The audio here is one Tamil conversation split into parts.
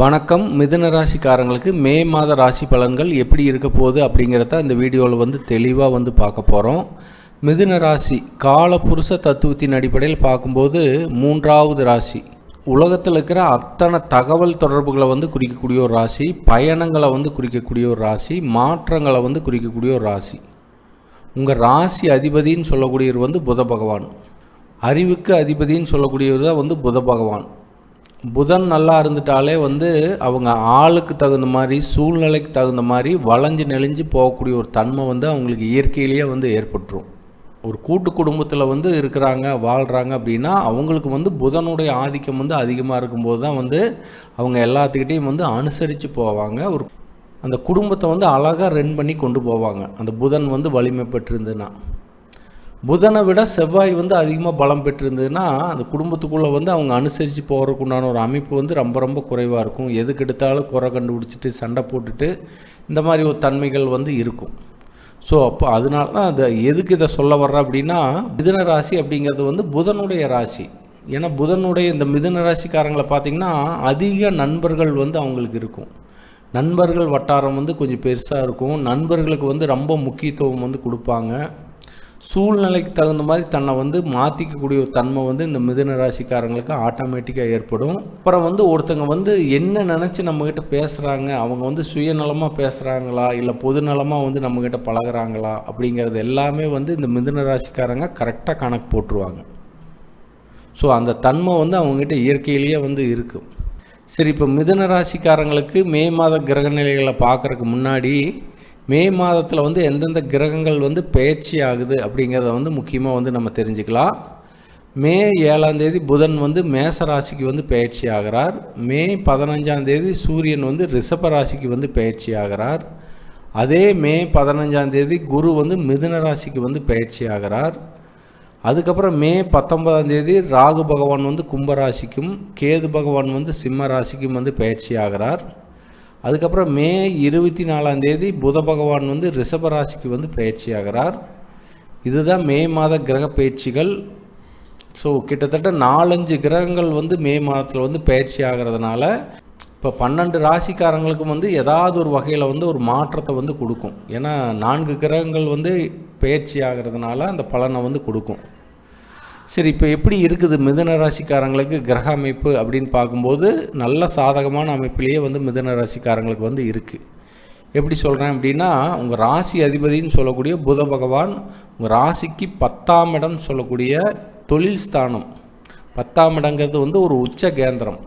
வணக்கம். மிதுன ராசிக்காரங்களுக்கு மே மாத ராசி பலன்கள் எப்படி இருக்க போகுது அப்படிங்கிறத இந்த வீடியோவில் வந்து தெளிவாக வந்து பார்க்க போகிறோம் மிதுன ராசி காலபுருஷ தத்துவத்தின் அடிப்படையில் பார்க்கும்போது மூன்றாவது ராசி. உலகத்தில் இருக்கிற அத்தனை தகவல் தொடர்புகளை வந்து குறிக்கக்கூடிய ஒரு ராசி பயணங்களை வந்து குறிக்கக்கூடிய ஒரு ராசி மாற்றங்களை வந்து குறிக்கக்கூடிய ஒரு ராசி. உங்கள் ராசி அதிபதின்னு சொல்லக்கூடியவர் வந்து புத பகவான். அறிவுக்கு அதிபதின்னு சொல்லக்கூடியவர் தான் வந்து புத பகவான். புதன் நல்லா இருந்துட்டாலே வந்து அவங்க ஆளுக்கு தகுந்த மாதிரி சூழ்நிலைக்கு தகுந்த மாதிரி வளைஞ்சு நெளிஞ்சு போகக்கூடிய ஒரு தன்மை வந்து அவங்களுக்கு இயற்கையிலேயே வந்து ஏற்பட்டுரும். ஒரு கூட்டு குடும்பத்தில் வந்து இருக்கிறாங்க வாழ்கிறாங்க அப்படின்னா அவங்களுக்கு வந்து புதனுடைய ஆதிக்கம் வந்து அதிகமாக இருக்கும்போது தான் வந்து அவங்க எல்லாத்துக்கிட்டேயும் வந்து அனுசரித்து போவாங்க. ஒரு அந்த குடும்பத்தை வந்து அழகாக ரன் பண்ணி கொண்டு போவாங்க. அந்த புதன் வந்து வலிமை பெற்றிருந்ததுன்னா. புதனை விட செவ்வாய் வந்து அதிகமாக பலம் பெற்றிருந்ததுன்னா அந்த குடும்பத்துக்குள்ளே வந்து அவங்க அனுசரித்து போகிறதுக்கு உண்டான ஒரு அமைப்பு வந்து ரொம்ப ரொம்ப குறைவாக இருக்கும். எதுக்கு எடுத்தாலும் குறை கண்டுபிடிச்சிட்டு சண்டை போட்டுட்டு இந்த மாதிரி ஒரு தன்மைகள் வந்து இருக்கும். ஸோ அப்போ அதனால தான் அதை எதுக்கு இதை சொல்ல வர்ற அப்படின்னா மிதன ராசி அப்படிங்கிறது வந்து புதனுடைய ராசி. ஏன்னா புதனுடைய இந்த மிதன ராசிக்காரங்களை பார்த்திங்கன்னா அதிக நண்பர்கள் வந்து அவங்களுக்கு இருக்கும். நண்பர்கள் வட்டாரம் வந்து கொஞ்சம் பெருசாக இருக்கும். நண்பர்களுக்கு வந்து ரொம்ப முக்கியத்துவம் வந்து கொடுப்பாங்க. சூழ்நிலைக்கு தகுந்த மாதிரி தன்னை வந்து மாற்றிக்கக்கூடிய ஒரு தன்மை வந்து இந்த மிதுன ராசிக்காரங்களுக்கு ஆட்டோமேட்டிக்காக ஏற்படும். அப்புறம் வந்து ஒருத்தங்க வந்து என்ன நினச்சி நம்மக்கிட்ட பேசுகிறாங்க அவங்க வந்து சுயநலமாக பேசுகிறாங்களா இல்லை பொதுநலமாக வந்து நம்மக்கிட்ட பழகுறாங்களா அப்படிங்கிறது எல்லாமே வந்து இந்த மிதுன ராசிக்காரங்க கரெக்டாக கணக்கு போட்டுருவாங்க. ஸோ அந்த தன்மை வந்து அவங்ககிட்ட இயற்கையிலேயே வந்து இருக்கும் சரி இப்போ மிதுன ராசிக்காரங்களுக்கு மே மாத கிரக நிலைகளை பார்க்குறக்கு முன்னாடி மே மாதத்தில் வந்து எந்தெந்த கிரகங்கள் வந்து பயிற்சி ஆகுது அப்படிங்கிறத வந்து முக்கியமாக வந்து நம்ம தெரிஞ்சுக்கலாம். மே ஏழாம் தேதி புதன் வந்து மேச ராசிக்கு வந்து பயிற்சி ஆகிறார். மே பதினஞ்சாம் தேதி சூரியன் வந்து ரிஷப ராசிக்கு வந்து பயிற்சி ஆகிறார். அதே மே பதினஞ்சாம் தேதி குரு வந்து மிதுன ராசிக்கு வந்து பயிற்சி ஆகிறார். அதுக்கப்புறம் மே பத்தொன்பதாம் தேதி ராகு பகவான் வந்து கும்பராசிக்கும் கேது பகவான் வந்து சிம்ம ராசிக்கும் வந்து பயிற்சி ஆகிறார். அதுக்கப்புறம் மே இருபத்தி நாலாம் தேதி புத பகவான் வந்து ரிஷபராசிக்கு வந்து பயிற்சி ஆகிறார் இதுதான் மே மாத கிரக பயிற்சிகள். ஸோ கிட்டத்தட்ட நாலஞ்சு கிரகங்கள் வந்து மே மாதத்தில் வந்து பயிற்சி ஆகிறதுனால இப்போ பன்னெண்டு ராசிக்காரங்களுக்கும் வந்து ஏதாவது ஒரு வகையில் வந்து ஒரு மாற்றத்தை வந்து கொடுக்கும். ஏன்னா நான்கு கிரகங்கள் வந்து பயிற்சி ஆகிறதுனால அந்த பலனை வந்து கொடுக்கும். சரி இப்போ எப்படி இருக்குது மிதுன ராசிக்காரங்களுக்கு கிரக அமைப்பு அப்படின்னு பார்க்கும்போது நல்ல சாதகமான அமைப்பிலேயே வந்து மிதுன ராசிக்காரங்களுக்கு வந்து இருக்குது எப்படி சொல்கிறேன் அப்படின்னா உங்கள் ராசி அதிபதினு சொல்லக்கூடிய புத பகவான் உங்கள் ராசிக்கு பத்தாம் இடம் சொல்லக்கூடிய தொழில் ஸ்தானம். பத்தாம் இடங்கிறது வந்து ஒரு உச்ச கேந்திரம்.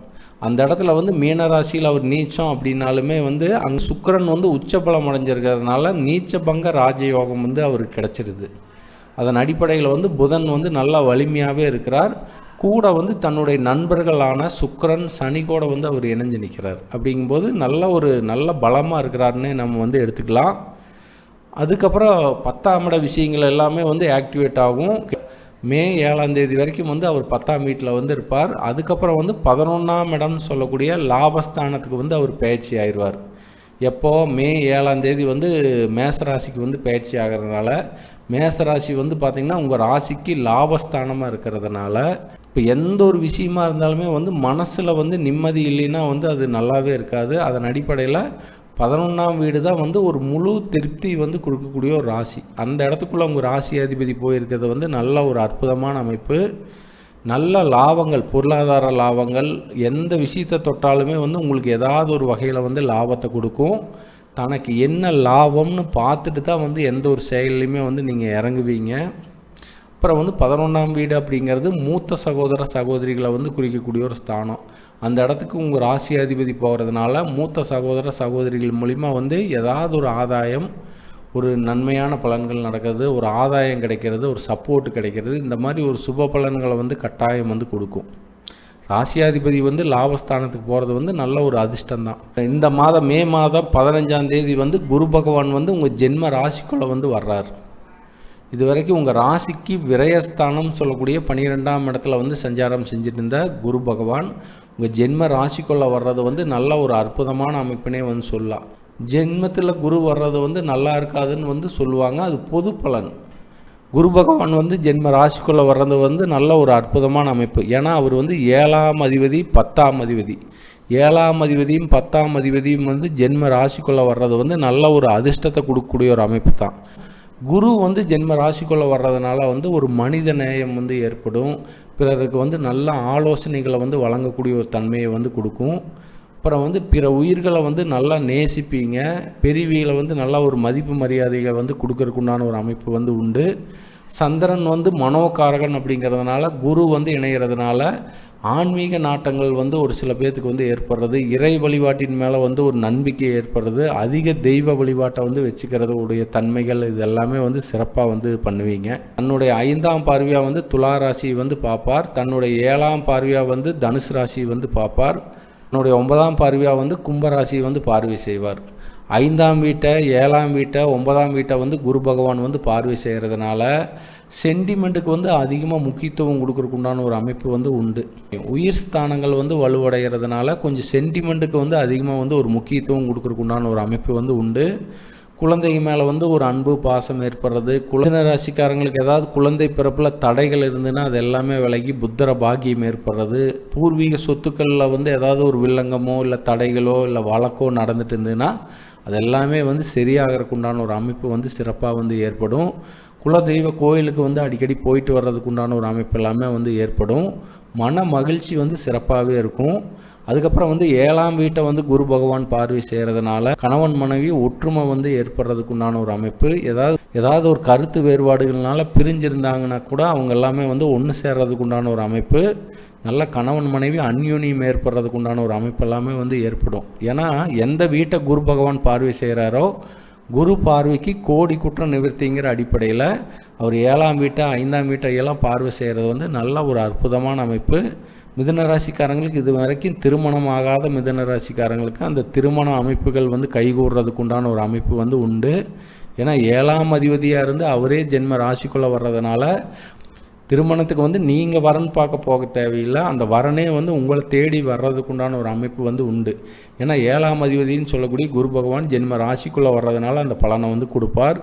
அந்த இடத்துல வந்து மீன ராசியில் அவர் நீச்சம் அப்படின்னாலுமே வந்து அங்கே சுக்கரன் வந்து உச்ச பலம் அடைஞ்சிருக்கிறதுனால நீச்ச பங்க ராஜயோகம் வந்து அவருக்கு கிடச்சிருது. அதன் அடிப்படையில் வந்து புதன் வந்து நல்லா வலிமையாகவே இருக்கிறார். கூட வந்து தன்னுடைய நண்பர்களான சுக்கரன் சனி கூட வந்து அவர் இணைஞ்சு நிற்கிறார். அப்படிங்கும்போது நல்ல ஒரு நல்ல பலமாக இருக்கிறாருன்னு நம்ம வந்து எடுத்துக்கலாம். அதுக்கப்புறம் பத்தாம் இட விஷயங்கள் எல்லாமே வந்து ஆக்டிவேட் ஆகும். மே ஏழாம் தேதி வரைக்கும் வந்து அவர் பத்தாம் வீட்டில் வந்து இருப்பார். அதுக்கப்புறம் வந்து பதினொன்றாம் இடம்னு சொல்லக்கூடிய லாபஸ்தானத்துக்கு வந்து அவர் பயிற்சி ஆயிடுவார். எப்போ மே ஏழாம் தேதி வந்து மேசராசிக்கு வந்து பயிற்சி ஆகிறதுனால மேசராசி வந்து பார்த்திங்கன்னா உங்கள் ராசிக்கு லாபஸ்தானமாக இருக்கிறதுனால இப்போ எந்த ஒரு விஷயமா இருந்தாலுமே வந்து மனசில் வந்து நிம்மதி இல்லைன்னா வந்து அது நல்லாவே இருக்காது. அதன் அடிப்படையில் பதினொன்றாம் வீடு தான் வந்து ஒரு முழு திருப்தி வந்து கொடுக்கக்கூடிய ஒரு ராசி. அந்த இடத்துக்குள்ளே உங்கள் ராசி அதிபதி போயிருக்கிறது வந்து நல்ல ஒரு அற்புதமான அமைப்பு. நல்ல லாபங்கள் பொருளாதார லாபங்கள் எந்த விஷயத்தை தொட்டாலுமே வந்து உங்களுக்கு ஏதாவது ஒரு வகையில் வந்து லாபத்தை கொடுக்கும். தனக்கு என்ன லாபம்னு பார்த்துட்டு தான் வந்து எந்த ஒரு செயல்லையுமே வந்து நீங்கள் இறங்குவீங்க. அப்புறம் வந்து பதினொன்றாம் வீடு அப்படிங்கிறது மூத்த சகோதர சகோதரிகளை வந்து குறிக்கக்கூடிய ஒரு ஸ்தானம். அந்த இடத்துக்கு உங்கள் ராசி அதிபதி போகிறதுனால மூத்த சகோதர சகோதரிகள் மூலிமா வந்து ஏதாவது ஒரு ஆதாயம் ஒரு நன்மையான பலன்கள் நடக்கிறது ஒரு ஆதாயம் கிடைக்கிறது ஒரு சப்போர்ட் கிடைக்கிறது. இந்த மாதிரி ஒரு சுப பலன்களை வந்து கட்டாயம் வந்து கொடுக்கும். ராசியாதிபதி வந்து லாபஸ்தானத்துக்கு போகிறது வந்து நல்ல ஒரு அதிர்ஷ்டம் தான். இந்த மாதம் மே மாதம் பதினஞ்சாம் தேதி வந்து குரு பகவான் வந்து உங்கள் ஜென்ம ராசிக்குள்ளே வந்து வர்றார். இது வரைக்கும் உங்கள் ராசிக்கு விரயஸ்தானம் சொல்லக்கூடிய பனிரெண்டாம் இடத்துல வந்து சஞ்சாரம் செஞ்சுட்டு இருந்த குரு பகவான் உங்கள் ஜென்ம ராசிக்குள்ளே வர்றது வந்து நல்ல ஒரு அற்புதமான அமைப்பினே வந்து சொல்லலாம். ஜென்மத்தில் குரு வர்றது வந்து நல்லா இருக்காதுன்னு வந்து சொல்லுவாங்க. அது பொது பலன். குரு பகவான் வந்து ஜென்ம ராசிக்குள்ளே வர்றது வந்து நல்ல ஒரு அற்புதமான அமைப்பு. ஏன்னா அவர் வந்து ஏழாம் அதிபதி பத்தாம் அதிபதி. ஏழாம் அதிபதியும் பத்தாம் அதிபதியும் வந்து ஜென்ம ராசிக்குள்ளே வர்றது வந்து நல்ல ஒரு அதிர்ஷ்டத்தை கொடுக்கக்கூடிய ஒரு அமைப்பு தான். குரு வந்து ஜென்ம ராசிக்குள்ளே வர்றதுனால வந்து ஒரு மனித நேயம் வந்து ஏற்படும். பிறருக்கு வந்து நல்ல ஆலோசனைகளை வந்து வழங்கக்கூடிய ஒரு தன்மையை வந்து கொடுக்கும். அப்புறம் வந்து பிற உயிர்களை வந்து நல்லா நேசிப்பீங்க. பெரியவிகளை வந்து நல்லா ஒரு மதிப்பு மரியாதைகளை வந்து கொடுக்கறக்குண்டான ஒரு அமைப்பு வந்து உண்டு. சந்திரன் வந்து மனோகாரகன் அப்படிங்கிறதுனால குரு வந்து இணைகிறதுனால ஆன்மீக நாட்டங்கள் வந்து ஒரு சில பேர்த்துக்கு வந்து ஏற்படுறது. இறை வழிபாட்டின் மேலே வந்து ஒரு நம்பிக்கை ஏற்படுறது. அதிக தெய்வ வழிபாட்டை வந்து வச்சுக்கிறது உடைய தன்மைகள் இது எல்லாமே வந்து சிறப்பாக வந்து பண்ணுவீங்க. தன்னுடைய ஐந்தாம் பார்வையாக வந்து துலா ராசி வந்து பார்ப்பார். தன்னுடைய ஏழாம் பார்வையாக வந்து தனுசு ராசி வந்து பார்ப்பார். என்னுடைய ஒன்பதாம் பார்வையாக வந்து கும்பராசி வந்து பார்வை செய்வார். ஐந்தாம் வீட்டை ஏழாம் வீட்டை ஒன்பதாம் வீட்டை வந்து குரு பகவான் வந்து பார்வை செய்கிறதுனால சென்டிமெண்ட்டுக்கு வந்து அதிகமாக முக்கியத்துவம் கொடுக்குறக்குண்டான ஒரு அமைப்பு வந்து உண்டு. உயிர் ஸ்தானங்கள் வந்து வலுவடைகிறதுனால கொஞ்சம் சென்டிமெண்ட்டுக்கு வந்து அதிகமாக வந்து ஒரு முக்கியத்துவம் கொடுக்குறக்குண்டான ஒரு அமைப்பு வந்து உண்டு. குழந்தைங்க மேலே வந்து ஒரு அன்பு பாசம் ஏற்படுறது. குழந்தை ராசிக்காரங்களுக்கு ஏதாவது குழந்தை பிறப்பில் தடைகள் இருந்துன்னா அது எல்லாமே விலகி புத்தர பாகியம் ஏற்படுறது. பூர்வீக சொத்துக்களில் வந்து ஏதாவது ஒரு வில்லங்கமோ இல்லை தடைகளோ இல்லை வழக்கோ நடந்துட்டு இருந்ததுன்னா அது எல்லாமே வந்து சரியாகிறதுக்கு உண்டான ஒரு அமைப்பு வந்து சிறப்பாக வந்து ஏற்படும். குலதெய்வ கோயிலுக்கு வந்து அடிக்கடி போயிட்டு வர்றதுக்கு உண்டான ஒரு அமைப்பு எல்லாமே வந்து ஏற்படும். மன மகிழ்ச்சி வந்து சிறப்பாகவே இருக்கும். அதுக்கப்புறம் வந்து ஏழாம் வீட்டை வந்து குரு பகவான் பார்வை செய்கிறதுனால கணவன் மனைவி ஒற்றுமை வந்து ஏற்படுறதுக்கு உண்டான ஒரு அமைப்பு. ஏதாவது ஏதாவது ஒரு கருத்து வேறுபாடுகள்னால பிரிஞ்சிருந்தாங்கன்னா கூட அவங்க எல்லாமே வந்து ஒன்று சேர்றதுக்கு உண்டான ஒரு அமைப்பு. நல்ல கணவன் மனைவி அந்யோன்யம் ஏற்படுறதுக்கு உண்டான ஒரு அமைப்பு எல்லாமே வந்து ஏற்படும். ஏன்னா எந்த வீட்டை குரு பகவான் பார்வை செய்கிறாரோ குரு பார்வைக்கு கோடி குற்றம் நிவர்த்திங்கிற அடிப்படையில் அவர் ஏழாம் வீட்டை ஐந்தாம் வீட்டை எல்லாம் பார்வை செய்கிறது வந்து நல்ல ஒரு அற்புதமான அமைப்பு. மிதன ராசிக்காரங்களுக்கு இது வரைக்கும் திருமணம் ஆகாத மிதன ராசிக்காரங்களுக்கு அந்த திருமண அமைப்புகள் வந்து கைகூடுறதுக்கு உண்டான ஒரு அமைப்பு வந்து உண்டு. ஏன்னா ஏழாம் அதிபதியாக இருந்து அவரே ஜென்ம ராசிக்குள்ளே வர்றதுனால திருமணத்துக்கு வந்து நீங்கள் வரன் பார்க்க போக தேவையில்லை. அந்த வரனே வந்து உங்களை தேடி வர்றதுக்கு உண்டான ஒரு அமைப்பு வந்து உண்டு. ஏன்னா ஏழாம் அதிபதினு சொல்லக்கூடிய குரு பகவான் ஜென்ம ராசிக்குள்ளே வர்றதுனால அந்த பலனை வந்து கொடுப்பார்.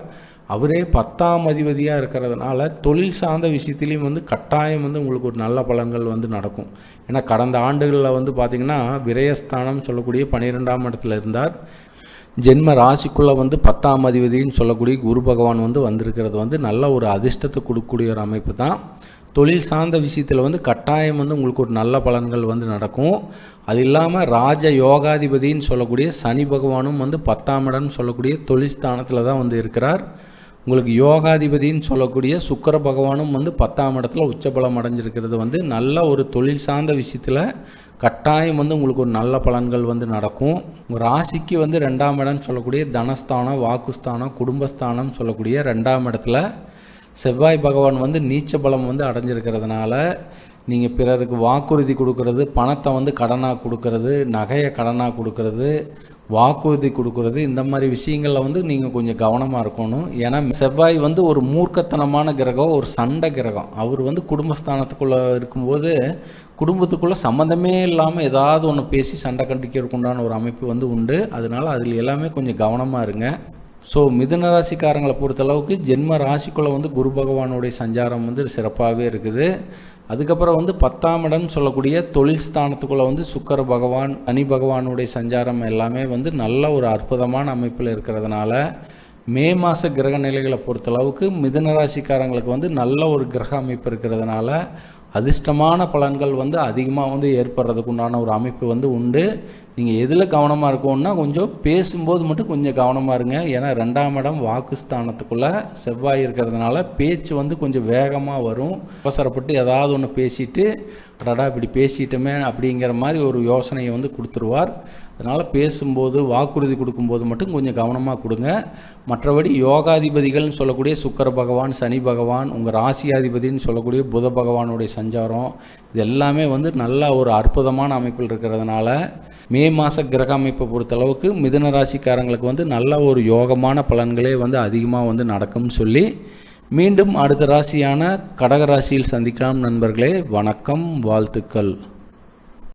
அவரே பத்தாம் அதிபதியாக இருக்கிறதுனால தொழில் சார்ந்த விஷயத்துலேயும் வந்து கட்டாயம் வந்து உங்களுக்கு ஒரு நல்ல பலன்கள் வந்து நடக்கும். ஏன்னா கடந்த ஆண்டுகளில் வந்து பார்த்திங்கன்னா விரயஸ்தானம் சொல்லக்கூடிய பன்னிரெண்டாம் இடத்துல இருந்தார். ஜென்ம ராசிக்குள்ளே வந்து பத்தாம் அதிபதினு சொல்லக்கூடிய குரு பகவான் வந்து வந்திருக்கிறது வந்து நல்ல ஒரு அதிர்ஷ்டத்தை கொடுக்கக்கூடிய ஒரு அமைப்பு தான். தொழில் சார்ந்த விஷயத்தில் வந்து கட்டாயம் வந்து உங்களுக்கு ஒரு நல்ல பலன்கள் வந்து நடக்கும். அது இல்லாமல் ராஜ யோகாதிபதினு சொல்லக்கூடிய சனி பகவானும் வந்து பத்தாம் இடம்னு சொல்லக்கூடிய தொழில் ஸ்தானத்தில் தான் வந்து இருக்கிறார். உங்களுக்கு யோகாதிபதினு சொல்லக்கூடிய சுக்கர பகவானும் வந்து பத்தாம் இடத்துல உச்சபலம் அடைஞ்சிருக்கிறது வந்து நல்ல ஒரு தொழில் சார்ந்த விஷயத்தில் கட்டாயம் வந்து உங்களுக்கு ஒரு நல்ல பலன்கள் வந்து நடக்கும். உங்கள் ராசிக்கு வந்து ரெண்டாம் இடம்னு சொல்லக்கூடிய தனஸ்தானம் வாக்குஸ்தானம் குடும்பஸ்தானம் சொல்லக்கூடிய ரெண்டாம் இடத்துல செவ்வாய் பகவான் வந்து நீச்ச பலம் வந்து அடைஞ்சிருக்கிறதுனால நீங்கள் பிறருக்கு வாக்குறுதி கொடுக்கறது பணத்தை வந்து கடனாக கொடுக்கறது நகையை கடனாக கொடுக்கறது வாக்குறுதி கொடுக்கறது. இந்த மாதிரி விஷயங்களில் வந்து நீங்கள் கொஞ்சம் கவனமாக இருக்கணும். ஏன்னா செவ்வாய் வந்து ஒரு மூர்க்கத்தனமான கிரகம் ஒரு சண்டை கிரகம். அவர் வந்து குடும்பஸ்தானத்துக்குள்ளே இருக்கும்போது குடும்பத்துக்குள்ளே சம்மந்தமே இல்லாமல் ஏதாவது ஒன்று பேசி சண்டை கண்டிக்கிறதுக்கு உண்டான ஒரு அமைப்பு வந்து உண்டு. அதனால் அதில் எல்லாமே கொஞ்சம் கவனமாக இருங்க. ஸோ மிதுன ராசிக்காரங்களை பொறுத்தளவுக்கு ஜென்ம ராசிக்குள்ளே வந்து குரு பகவானுடைய சஞ்சாரம் வந்து சிறப்பாகவே இருக்குது. அதுக்கப்புறம் வந்து பத்தாம் இடம் சொல்லக்கூடிய தொழில் ஸ்தானத்துக்குள்ளே வந்து சுக்கர பகவான் சனி பகவானுடைய சஞ்சாரம் எல்லாமே வந்து நல்ல ஒரு அற்புதமான அமைப்பில் இருக்கிறதுனால மே மாத கிரக நிலைகளை பொறுத்தளவுக்கு மிதனராசிக்காரங்களுக்கு வந்து நல்ல ஒரு கிரக அமைப்பு இருக்கிறதுனால அதிர்ஷ்டமான பலன்கள் வந்து அதிகமாக வந்து ஏற்படுறதுக்கு உண்டான ஒரு அமைப்பு வந்து உண்டு. நீங்கள் எதில் கவனமாக இருக்கணும்னா கொஞ்சம் பேசும்போது மட்டும் கொஞ்சம் கவனமாக இருங்க. ஏன்னா ரெண்டாம் இடம் வாக்குஸ்தானத்துக்குள்ளே செவ்வாய் இருக்கிறதுனால பேச்சு வந்து கொஞ்சம் வேகமாக வரும். அவசரப்பட்டு ஏதாவது ஒன்று பேசிட்டு அடடா இப்படி பேசிட்டோமே அப்படிங்கிற மாதிரி ஒரு யோசனையை வந்து கொடுத்துருவார். அதனால் பேசும்போது வாக்குறுதி கொடுக்கும்போது மட்டும் கொஞ்சம் கவனமாக கொடுங்க. மற்றபடி யோகாதிபதிகள்னு சொல்லக்கூடிய சுக்கர பகவான் சனி பகவான் உங்கள் ராசியாதிபதினு சொல்லக்கூடிய புத பகவானுடைய சஞ்சாரம் இது எல்லாமே வந்து நல்ல ஒரு அற்புதமான அமைப்பில் இருக்கிறதுனால மே மாத கிரக அமைப்பை பொறுத்தளவுக்கு மிதுன ராசிக்காரங்களுக்கு வந்து நல்ல ஒரு யோகமான பலன்களே வந்து அதிகமாக வந்து நடக்கும்னு சொல்லி மீண்டும் அடுத்த ராசியான கடக ராசியில் சந்திக்கலாம் நண்பர்களே. வணக்கம் வாழ்த்துக்கள்.